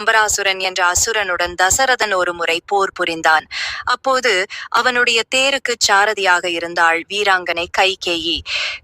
அம்பராசுரன் என்ற அசுரனுடன் தசரதன் ஒரு முறை போர் புரிந்தான். அப்போது அவனுடைய தேருக்குச் சாரதியாக இருந்தாள் வீராங்கனை கைகேயி.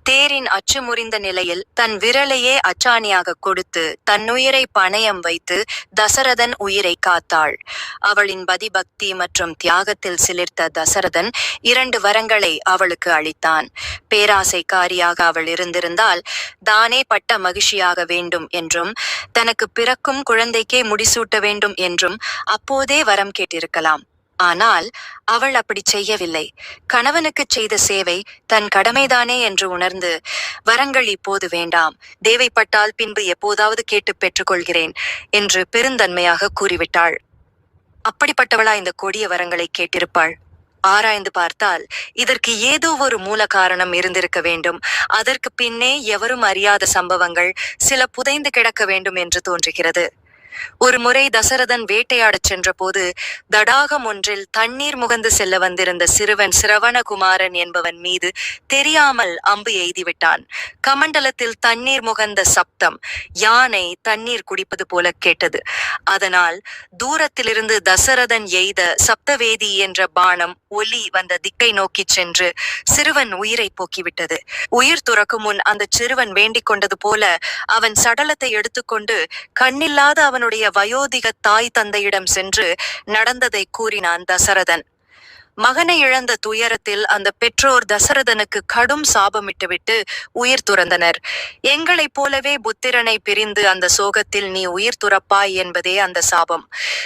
தேரின் அச்சு முறிந்த நிலையில் தன் விரலையே அச்சாணியாக கொடுத்து தன்னுயிரை பணயம் வைத்து தசரதன் உயிரை காத்தாள். அவளின் பதிபக்தி மற்றும் தியாகத்தில் சிலிர்த்த தசரதன் இரண்டு வரங்களை அவளுக்கு அளித்தான். பேராசைக்காரியாக அவள் இருந்திருந்தால் தானே பட்ட மகிழ்ச்சியாக வேண்டும் என்றும் தனக்கு பிறக்கும் குழந்தைக்கே முடிசூட்ட வேண்டும் என்றும் அப்போதே வரம் கேட்டிருக்கலாம். ஆனால் அவள் அப்படி செய்யவில்லை. கணவனுக்குச் செய்த சேவை தன் கடமைதானே என்று உணர்ந்து வரங்கள் இப்போது வேண்டாம். தேவைப்பட்டால் பின்பு எப்போதாவது கேட்டுப் பெற்றுக்கொள்கிறேன் என்று பெருந்தன்மையாக கூறிவிட்டாள். அப்படிப்பட்டவளா இந்த கொடிய வரங்களை கேட்டிருப்பாள். ஆராய்ந்து பார்த்தால் இதற்கு ஏதோ ஒரு மூல காரணம் இருந்திருக்க வேண்டும். அதற்கு பின்னே எவரும் அறியாத சம்பவங்கள் சில புதைந்து கிடக்க வேண்டும் என்று தோன்றுகிறது. ஒரு முறை தசரதன் வேட்டையாடச் சென்றபோது தடாகம் ஒன்றில் தண்ணீர் முகந்து செல்ல வந்திருந்த சிறுவன் சிரவணகுமாரன் என்பவன் மீது தெரியாமல் அம்பு எய்திவிட்டான். கமண்டலத்தில் தண்ணீர் முகந்த சப்தம் யானை தண்ணீர் குடிப்பது போல கேட்டது. அதனால் தூரத்திலிருந்து தசரதன் எய்த சப்தவேதி என்ற பாணம் ஒலி வந்த திக்கை நோக்கிச் சென்று சிறுவன் உயிரை போக்கிவிட்டது. உயிர் துறக்கும் முன் அந்த சிறுவன் வேண்டிக் கொண்டது போல அவன் சடலத்தை எடுத்துக்கொண்டு கண்ணில்லாத அவன் அவனுடைய வயோதிக தாய் தந்தையிடம் சென்று நடந்ததை கூறினான் தசரதன். மகனை இழந்த துயரத்தில் அந்த பெற்றோர் தசரதனுக்கு கடும் சாபமிட்டுவிட்டு உயிர் துறந்தனர். எங்களைப் போலவே புத்திரனை பிரிந்து அந்த சோகத்தில் நீ உயிர் துறப்பாய் என்பதே அந்த சாபம்.